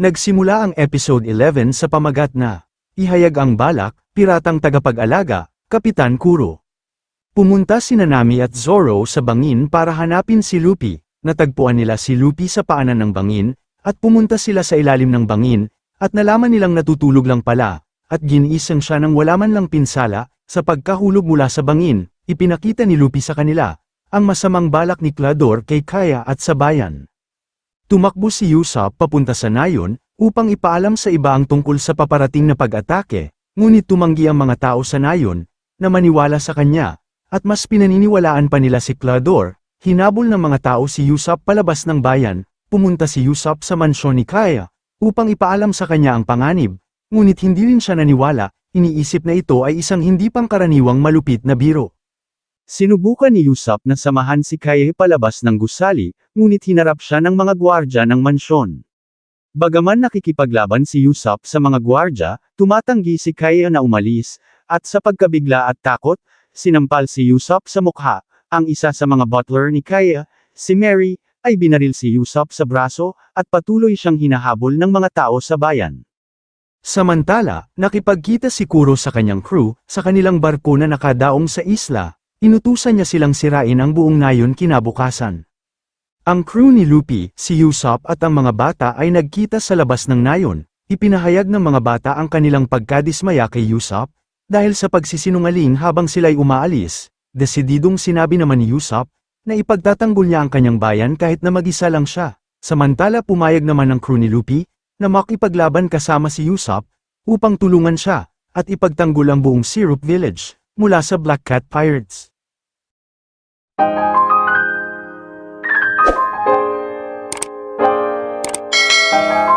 Nagsimula ang episode 11 sa pamagat na, Ihayag ang balak, piratang tagapag-alaga, Kapitan Kuro. Pumunta si Nanami at Zoro sa bangin para hanapin si Luffy, natagpuan nila si Luffy sa paanan ng bangin, at pumunta sila sa ilalim ng bangin, at nalaman nilang natutulog lang pala, at ginisang siya nang wala man lang pinsala, sa pagkahulog mula sa bangin, ipinakita ni Luffy sa kanila, ang masamang balak ni Clador kay Kaya at sa bayan. Tumakbo si Usopp papunta sa Nayon, upang ipaalam sa iba ang tungkol sa paparating na pag-atake, ngunit tumanggi ang mga tao sa Nayon, na maniwala sa kanya, at mas pinaniniwalaan pa nila si Clador, hinabol ng mga tao si Usopp palabas ng bayan, pumunta si Usopp sa mansyon ni Kaya, upang ipaalam sa kanya ang panganib, ngunit hindi rin siya naniwala, iniisip na ito ay isang hindi pangkaraniwang malupit na biro. Sinubukan ni Usopp na samahan si Kaya palabas ng gusali, ngunit hinarap siya ng mga gwardya ng mansyon. Bagaman nakikipaglaban si Usopp sa mga gwardya, tumatanggi si Kaya na umalis, at sa pagkabigla at takot, sinampal si Usopp sa mukha, ang isa sa mga butler ni Kaya, si Mary, ay binaril si Usopp sa braso, at patuloy siyang hinahabol ng mga tao sa bayan. Samantala, nakipagkita si Kuro sa kanyang crew, sa kanilang barko na nakadaong sa isla, inutusan niya silang sirain ang buong nayon kinabukasan. Ang crew ni Luffy, si Usopp at ang mga bata ay nagkita sa labas ng nayon, ipinahayag ng mga bata ang kanilang pagkadismaya kay Usopp, dahil sa pagsisinungaling habang sila'y umaalis, desididong sinabi naman ni Usopp, na ipagtatanggol niya ang kanyang bayan kahit na mag-isa lang siya. Samantala pumayag naman ng crew ni Luffy, na makipaglaban kasama si Usopp, upang tulungan siya, at ipagtanggol ang buong Syrup Village, mula sa Black Cat Pirates. Thank you.